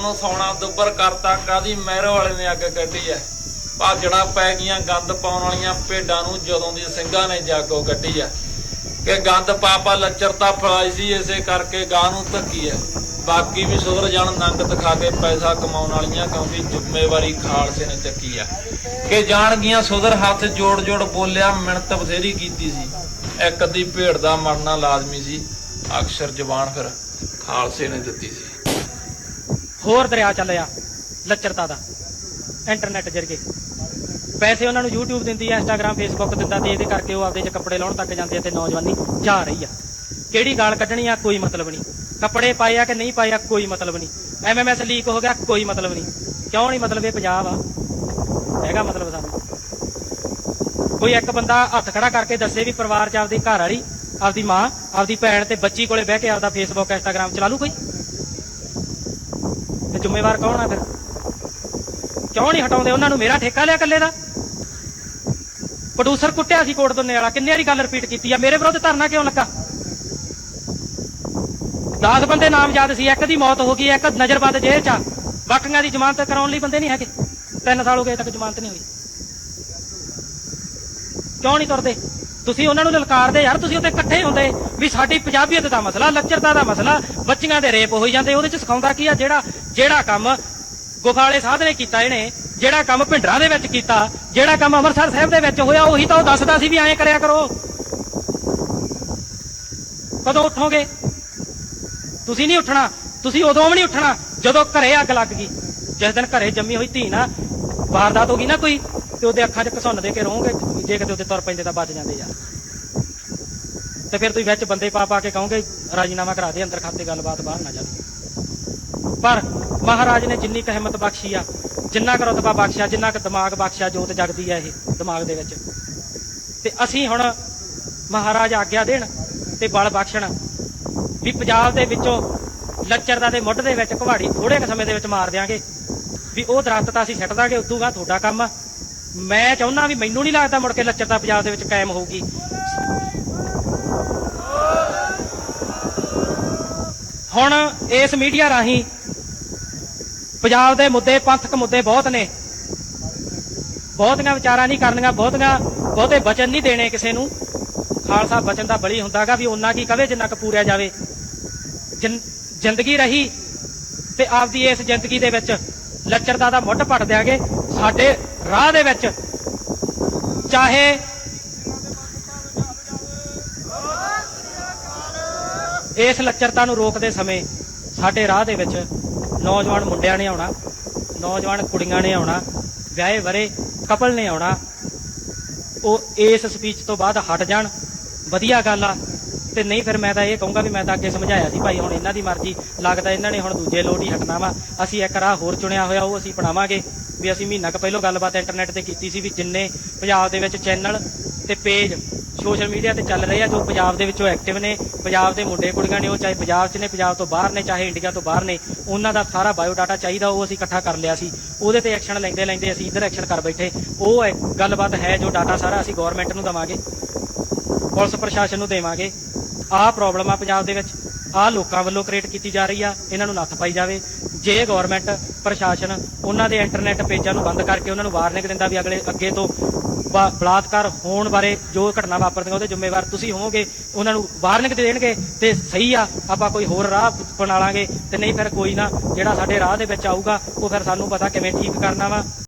ਨੂੰ ਸੌਣਾ ਦੁੱਬਰ ਕਰਤਾ ਕਾਦੀ ਮਹਿਰੋ ਵਾਲੇ ਨੇ ਅੱਗ ਕੱਢੀ ਐ? ਭਾਜੜਾ ਪੈ ਗਈਆਂ ਗੰਦ ਪਾਉਣ ਵਾਲੀਆਂ ਭੇਡਾਂ ਨੂੰ ਜਦੋਂ ਦੀ ਸਿੰਘਾਂ ਨੇ ਜਾਗੋ ਕੱਢੀ ਐ। ਕਿ ਗੰਦ ਪਾਪਾ ਲੱਚਰਤਾ ਫਲਾਈ ਸੀ, ਇਸੇ ਕਰਕੇ ਗਾਂ ਨੂੰ ਧੱਕੀ ਐ। ਬਾਕੀ ਵੀ ਸੁਧਰ ਜਾਣ ਨੰਗ ਦਿਖਾ ਕੇ ਪੈਸਾ ਕਮਾਉਣ ਵਾਲੀਆਂ ਕਿਉਂਕਿ ਜ਼ਿੰਮੇਵਾਰੀ ਖਾਲਸੇ ਨੇ ਚੱਕੀ ਐ। ਕਿ ਜਾਣਗੀਆਂ ਸੁਧਰ ਹੱਥ ਜੋੜ ਜੋੜ ਬੋਲਿਆ ਮਿਹਨਤ ਬਥੇਰੀ ਕੀਤੀ ਸੀ। ਇੱਕ ਅੱਧੀ ਭੇਡ ਦਾ ਮਰਨਾ ਲਾਜ਼ਮੀ ਸੀ। ਅਕਸਰ ਜ਼ਬਾਨ ਫਿਰ ਖਾਲਸੇ ਨੇ ਦਿੱਤੀ ਸੀ। ਹੋਰ ਦਰਿਆ ਚੱਲਿਆ ਲੱਚਰਤਾ ਦਾ ਇੰਟਰਨੈਟ ਜਰੀਏ। ਪੈਸੇ ਉਹਨਾਂ ਨੂੰ YouTube ਦਿੰਦੀ ਹੈ Instagram, Facebook ਦਿੰਦਾ ਤੇ ਇਹਦੇ ਕਰਕੇ ਉਹ ਆਪਦੇ ਚ ਕੱਪੜੇ ਲਾਉਣ ਤੱਕ ਜਾਂਦੇ ਆ ਤੇ ਨੌਜਵਾਨੀ ਜਾ ਰਹੀ ਆ। ਕਿਹੜੀ ਗਾਲ ਕੱਢਣੀ ਆ, ਕੋਈ ਮਤਲਬ ਨਹੀਂ। ਕੱਪੜੇ ਪਾਏ ਆ ਕਿ ਨਹੀਂ ਪਾਏ ਆ, ਕੋਈ ਮਤਲਬ ਨਹੀਂ। ਐਮਐਮਐਸ ਲੀਕ ਹੋ ਗਿਆ, ਕੋਈ ਮਤਲਬ ਨਹੀਂ। ਕਿਉਂ ਨਹੀਂ ਮਤਲਬ ਇਹ ਪੰਜਾਬ ਆ? ਹੈਗਾ ਮਤਲਬ ਸਾਨੂੰ। ਕੋਈ ਇੱਕ ਬੰਦਾ ਹੱਥ ਖੜਾ ਕਰਕੇ ਦੱਸੇ ਵੀ ਪਰਿਵਾਰ ਚ ਆਪਦੀ ਘਰ ਵਾਲੀ, ਆਪਦੀ ਮਾਂ, ਆਪਦੀ ਭੈਣ ਤੇ ਬੱਚੀ ਕੋਲੇ ਬਹਿ ਕੇ ਆਪਦਾ ਫੇਸਬੁੱਕ ਇੰਸਟਾਗ੍ਰਾਮ ਚਲਾ ਲੂ ਕੋਈ? ਜ਼ਿੰਮੇਵਾਰ ਕੌਣ ਆ ਫਿਰ? ਕਿਉਂ ਨਹੀਂ ਹਟਾਉਂਦੇ? ਉਹਨਾਂ ਨੂੰ ਮੇਰਾ ਠੇਕਾ ਲਿਆ ਇਕੱਲੇ ਦਾ? ਪ੍ਰੋਡਿਊਸਰ ਕੁੱਟਿਆ ਸੀ ਕੋਟ ਦੁੰਨੇ ਵਾਲਾ। ਕਿੰਨੇ ਵਾਰੀ ਗੱਲ ਰਿਪੀਟ ਕੀਤੀ ਆ? ਮੇਰੇ ਵਿਰੁੱਧ ਧਰਨਾ ਕਿਉਂ ਲੱਗਾ? 10 ਬੰਦੇ ਨਾਮਜ਼ਦ ਸੀ। ਇੱਕ ਦੀ ਮੌਤ ਹੋ ਗਈ, ਇੱਕ ਨਜ਼ਰਬੰਦ ਜੇਲ੍ਹ ਚ ਆ। ਬਾਕੀਆਂ ਦੀ ਜ਼ਮਾਨਤ ਕਰਾਉਣ ਲਈ ਬੰਦੇ ਨਹੀਂ ਹੈਗੇ। ਤਿੰਨ ਸਾਲ ਹੋ ਗਏ ਤੱਕ ਜ਼ਮਾਨਤ ਨਹੀਂ ਹੋਈ। ਕਿਉਂ ਨਹੀਂ ਤੁਰਦੇ? ਤੁਸੀਂ ਉਹਨਾਂ ਨੂੰ ਲਲਕਾਰਦੇ ਯਾਰ, ਤੁਸੀਂ ਉੱਥੇ ਇਕੱਠੇ ਹੁੰਦੇ ਵੀ ਸਾਡੀ ਪੰਜਾਬੀਅਤ ਦਾ ਮਸਲਾ, ਲੱਚਰਤਾ ਦਾ ਮਸਲਾ, ਬੱਚੀਆਂ ਦੇ ਰੇਪ ਹੋਈ ਜਾਂਦੇ, ਉਹਦੇ ਚ ਸਿਖਾਉਂਦਾ ਕੀ ਆ ਜਿਹੜਾ ਜਿਹੜਾ ਕੰਮ ਗੁਫਾਲੇ ਸਾਧ ਨੇ ਕੀਤਾ ਇਹਨੇ, ਜਿਹੜਾ ਕੰਮ ਭਿੰਡਰਾਂ ਦੇ ਵਿੱਚ ਕੀਤਾ, ਜਿਹੜਾ ਕੰਮ ਅੰਮ੍ਰਿਤਸਰ ਸਾਹਿਬ ਦੇ ਵਿੱਚ ਹੋਇਆ, ਉਹੀ ਤਾਂ ਉਹ ਦੱਸਦਾ ਸੀ ਵੀ ਐਂ ਕਰਿਆ ਕਰੋ। ਕਦੋਂ ਉੱਠੋਗੇ? ਤੁਸੀਂ ਨਹੀਂ ਉੱਠਣਾ, ਤੁਸੀਂ ਉਦੋਂ ਵੀ ਨਹੀਂ ਉੱਠਣਾ, ਜਦੋਂ ਘਰੇ ਅੱਗ ਲੱਗ ਗਈ। ਜਿਸ ਦਿਨ ਘਰੇ ਜੰਮੀ ਹੋਈ ਧੀ ਨਾ, ਵਾਰਦਾਤ ਹੋ ਗਈ ਨਾ ਕੋਈ, ਤੇ ਉਹਦੇ ਅੱਖਾਂ 'ਚ ਘਸੁੰਨ ਦੇ ਕੇ ਰਹੋਗੇ ਜੇ ਕਿਤੇ ਉੱਤੇ ਤੁਰ ਪੈਂਦੇ ਤਾਂ ਬਚ ਜਾਂਦੇ ਯਾਰ। ਤੇ ਫਿਰ ਤੁਸੀਂ ਵਿੱਚ ਬੰਦੇ ਪਾ ਪਾ ਕੇ ਕਹੋਗੇ, ਰਾਜੀਨਾਮਾ ਕਰਾ ਦੇ, ਅੰਦਰ ਖਾਤੇ ਗੱਲਬਾਤ, ਬਾਹਰ ਨਾ ਜਾਵੇ ਪਰ ਮਹਾਰਾਜ ਨੇ ਜਿੰਨੀ ਕੁ ਬਖਸ਼ੀ ਆ, ਜਿੰਨਾ ਕੁ ਰਤਬਾ ਬਖਸ਼ਿਆ, ਜਿੰਨਾ ਕੁ ਦਿਮਾਗ ਬਖਸ਼ਿਆ, ਜੋਤ ਜਗਦੀ ਆ ਇਹ, ਦਿਮਾਗ ਦੇ ਵਿੱਚ। ਤੇ ਅਸੀਂ ਹੁਣ ਮਹਾਰਾਜ ਆਗਿਆ ਦੇਣ ਤੇ ਬਲ ਬਖਸ਼ਣ, ਵੀ ਪੰਜਾਬ ਦੇ ਵਿੱਚੋਂ ਲੱਚਰਦਾ ਦੇ ਮੁੱਢ ਦੇ ਵਿੱਚ ਕੁਹਾੜੀ ਥੋੜੇ ਕੁ ਸਮੇਂ ਦੇ ਵਿੱਚ ਮਾਰ ਦਿਆਂਗੇ, ਵੀ ਉਹ ਦਰਖਤ ਤਾਂ ਅਸੀਂ ਛੱਡ ਦਾਂਗੇ, ਉਦੋਂ ਬਾਅਦ ਤੁਹਾਡਾ ਕੰਮ ਆ। ਮੈਂ ਚਾਹੁੰਦਾ ਵੀ ਮੈਨੂੰ ਨਹੀਂ ਲੱਗਦਾ ਮੁੜ ਕੇ ਲੱਚਰਤਾ ਪੰਜਾਬ ਦੇ ਵਿੱਚ ਕਾਇਮ ਹੋਊਗੀ। ਹੁਣ ਇਸ ਮੀਡੀਆ ਰਾਹੀਂ ਪੰਜਾਬ ਦੇ ਮੁੱਦੇ, ਪੰਥਕ ਮੁੱਦੇ ਬਹੁਤ ਨੇ। ਬਹੁਤੀਆਂ ਵਿਚਾਰਾਂ ਨਹੀਂ ਕਰਨੀਆਂ, ਬਹੁਤੀਆਂ, ਬਹੁਤੇ ਬਚਨ ਨਹੀਂ ਦੇਣੇ ਕਿਸੇ ਨੂੰ। ਖਾਲਸਾ ਬਚਨ ਦਾ ਬਲੀ ਹੁੰਦਾਗਾ ਵੀ ਉਹਨਾਂ ਕੀ ਕਵੇ ਜਿੰਨਾ ਕੁ ਪੂਰਿਆ ਜਾਵੇ। ਜਿੰ- ਜ਼ਿੰਦਗੀ ਰਹੀ ਤੇ ਆਪਦੀ ਇਸ ਜ਼ਿੰਦਗੀ ਦੇ ਵਿੱਚ ਲੱਚਰਤਾ ਦਾ ਮੁੱਢ ਪੜ ਦਿਆਂਗੇ। ਸਾਡੇ ਰਾਹ ਦੇ ਵਿੱਚ। ਚਾਹੇ ਇਸ ਲੱਚਰਤਾ ਨੂੰ ਰੋਕਦੇ ਸਮੇਂ ਸਾਡੇ ਰਾਹ ਦੇ ਵਿੱਚ ਨੌਜਵਾਨ ਮੁੰਡਿਆਂ ਨੇ ਆਉਣਾ, ਨੌਜਵਾਨ ਕੁੜੀਆਂ ਨੇ ਆਉਣਾ, ਵਿਆਹੇ ਵਰੇ ਕਪਲ ਨੇ ਆਉਣਾ, ਉਹ ਇਸ ਸਪੀਚ ਤੋਂ ਬਾਅਦ ਹਟ ਜਾਣ। ਵਧੀਆ ਗੱਲ ਆ ਤੇ ਨਹੀਂ ਫਿਰ ਮੈਂ ਤਾਂ ਇਹ ਕਹੂੰਗਾ ਵੀ ਮੈਂ ਤਾਂ ਅੱਗੇ ਸਮਝਾਇਆ ਸੀ ਭਾਈ, ਹੁਣ ਇਹਨਾਂ ਦੀ ਮਰਜ਼ੀ ਲੱਗਦਾ ਇਹਨਾਂ ਨੇ ਹੁਣ ਦੂਜੇ ਲੋਟ ਹੀ ਹਟਣਾ ਵਾ। ਅਸੀਂ ਇੱਕ ਰਾਹ ਹੋਰ ਚੁਣਿਆ ਹੋਇਆ, ਉਹ ਅਸੀਂ ਅਪਣਾਵਾਂਗੇ। ਵੀ ਅਸੀਂ ਮਹੀਨਾ ਕੁ ਪਹਿਲਾਂ ਗੱਲਬਾਤ ਇੰਟਰਨੈਟ ਤੇ ਕੀਤੀ ਸੀ ਵੀ ਜਿੰਨੇ ਪੰਜਾਬ ਦੇ ਵਿੱਚ ਚੈਨਲ ਤੇ ਪੇਜ ਸੋਸ਼ਲ ਮੀਡੀਆ ਤੇ ਚੱਲ ਰਹੇ ਆ, ਜੋ ਪੰਜਾਬ ਦੇ ਵਿੱਚੋਂ ਐਕਟਿਵ ਨੇ, ਪੰਜਾਬ ਦੇ ਮੁੰਡੇ ਕੁੜੀਆਂ ਨੇ, ਉਹ ਚਾਹੇ ਪੰਜਾਬ 'ਚ ਨੇ, ਪੰਜਾਬ ਤੋਂ ਬਾਹਰ ਨੇ, ਚਾਹੇ ਇੰਡੀਆ ਤੋਂ ਬਾਹਰ ਨੇ, ਉਹਨਾਂ ਦਾ ਸਾਰਾ ਬਾਇਓ ਡਾਟਾ ਚਾਹੀਦਾ, ਉਹ ਅਸੀਂ ਇਕੱਠਾ ਕਰ ਲਿਆ ਸੀ। ਉਹਦੇ ਤੇ ਐਕਸ਼ਨ ਲੈਂਦੇ ਲੈਂਦੇ ਅਸੀਂ ਇੱਧਰ ਐਕਸ਼ਨ ਕਰ ਬੈਠੇ। ਉਹ ਇੱਕ ਗੱਲਬਾਤ ਹੈ ਜੋ ਡਾਟਾ ਸਾਰਾ ਅਸੀਂ ਗਵਰਨਮੈਂਟ ਨੂੰ ਦਵਾਂਗੇ, ਪੁਲਿਸ ਪ੍ਰਸ਼ਾਸਨ ਨੂੰ ਦੇਵਾਂਗੇ। ਆਹ ਪ੍ਰੋਬਲਮ ਆ ਪੰਜਾਬ ਦੇ ਵਿੱਚ। ਆਹ ਲੋਕਾਂ ਵੱਲੋਂ ਕ੍ਰੀਏਟ ਕੀਤੀ ਜਾ ਰਹੀ ਆ, ਇਹਨਾਂ ਨੂੰ ਨੱਥ ਪਾਈ ਜਾਵੇ। ਜੇ ਗਵਰਨਮੈਂਟ ਪ੍ਰਸ਼ਾਸਨ ਉਹਨਾਂ ਦੇ ਇੰਟਰਨੈਟ ਪੇਜਾਂ ਨੂੰ ਬੰਦ ਕਰਕੇ ਉਹਨਾਂ ਨੂੰ ਵਾਰਨਿੰਗ ਦਿੰਦਾ ਵੀ ਅਗਲੇ ਅੱਗੇ ਤੋਂ ਬਲਾਤਕਾਰ ਹੋਣ ਬਾਰੇ ਜੋ ਘਟਨਾ ਵਾਪਰਦੀਆਂ ਉਹਦੇ ਜ਼ਿੰਮੇਵਾਰ ਤੁਸੀਂ ਹੋਵੋਗੇ, ਉਹਨਾਂ ਨੂੰ ਵਾਰਨਿੰਗ ਦੇ ਦੇਣਗੇ ਤੇ ਸਹੀ ਆ, ਆਪਾਂ ਕੋਈ ਹੋਰ ਰਾਹ ਬਣਾ ਲਾਂਗੇ ਤੇ ਨਹੀਂ ਫਿਰ ਕੋਈ ਨਾ ਜਿਹੜਾ ਸਾਡੇ ਰਾਹ ਦੇ ਵਿੱਚ ਆਊਗਾ, ਉਹ ਫਿਰ ਸਾਨੂੰ ਪਤਾ ਕਿਵੇਂ ਠੀਕ ਕਰਨਾ ਵਾ।